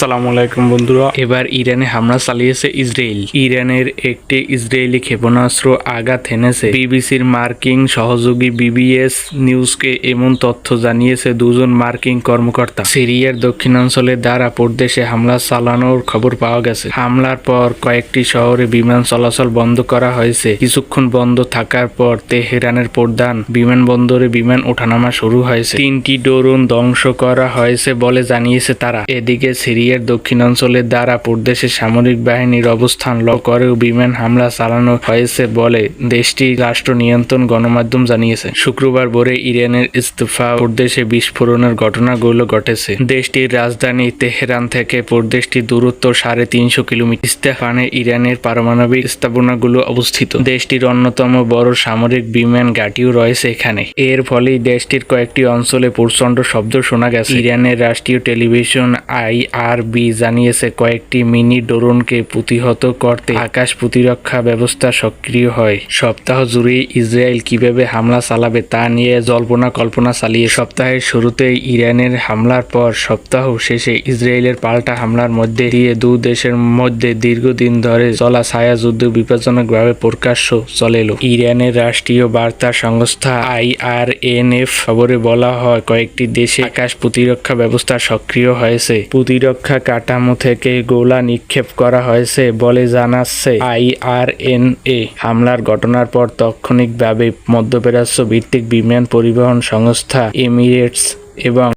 আসসালামু আলাইকুম বন্ধুরা। এবার ইরানে হামলা চালিয়েছে ইসরায়েল। ইরানের একটি ইসরায়েলি ক্ষেপণাস্ত্র আঘাত হেনেছে। বিবিসির মার্কিং সহযোগী বিবিএস নিউজকে এমন তথ্য জানিয়েছে দুজন মার্কিং কর্মকর্তা। সিরিয়ার দক্ষিণাঞ্চলের দ্বারা প্রদেশে হামলা চালানোর খবর পাওয়া গেছে। হামলার পর কয়েকটি শহরে বিমান চলাচল বন্ধ করা হয়েছে। কিছুক্ষণ বন্ধ থাকার পর তেহরানের প্রধান বিমানবন্দরে বিমান ওঠানামা শুরু হয়েছে। তিনটি ড্রোন ধ্বংস করা হয়েছে বলে জানিয়েছে তারা। এদিকে সিরিয়ার দক্ষিণাঞ্চলের দ্বারা প্রদেশের সামরিক বাহিনীর অবস্থান ল করেও বিমান হামলা চালানো হয়েছে বলে দেশটির রাষ্ট্র নিয়ন্ত্রণ গণমাধ্যম জানিয়েছে। শুক্রবার ভোরে ইরানের ইস্তফা প্রদেশে বিস্ফোরণের ঘটনাগুলো ঘটেছে। দেশটির রাজধানী তেহরান থেকে প্রদেশটির দূরত্ব সাড়ে তিনশো কিলোমিটার। ইস্তেফানে ইরানের পারমাণবিক স্থাপনাগুলো অবস্থিত। দেশটির অন্যতম বড় সামরিক বিমান ঘাঁটিও রয়েছে এখানে। এর ফলেই দেশটির কয়েকটি অঞ্চলে প্রচণ্ড শব্দ শোনা গেছে। ইরানের রাষ্ট্রীয় টেলিভিশন আইআরবি জানিয়েছে, কয়েকটি মিনি ড্রোনকে প্রতিহত করতে আকাশ প্রতিরক্ষা ব্যবস্থা সক্রিয় হয়। সপ্তাহ জুড়ে ইসরায়েল কীভাবে হামলা চালাবে তা নিয়ে জল্পনা কল্পনা চালিয়ে সপ্তাহের শুরুতেই ইরানের হামলার পর সপ্তাহ শেষে ইসরায়েলের পাল্টা হামলার মধ্যে দিয়ে দু দেশের মধ্যে দীর্ঘদিন ধরে চলা ছায়া যুদ্ধ বিপজ্জনকভাবে প্রকাশ্য চলেল ইরানের রাষ্ট্রীয় বার্তা সংস্থা আইআরএনএফ খবরে বলা হয়, কয়েকটি দেশে আকাশ প্রতিরক্ষা ব্যবস্থা সক্রিয় হয়েছে। প্রতিরক্ষা কাঠামো থেকে গোলা নিক্ষেপ করা হয়েছে বলে জানাচ্ছে আইআরএনএ। হামলার ঘটনার পর তাৎক্ষণিকভাবে মধ্যপ্রাচ্য ভিত্তিক বিমান পরিবহন সংস্থা এমিরেটস এবং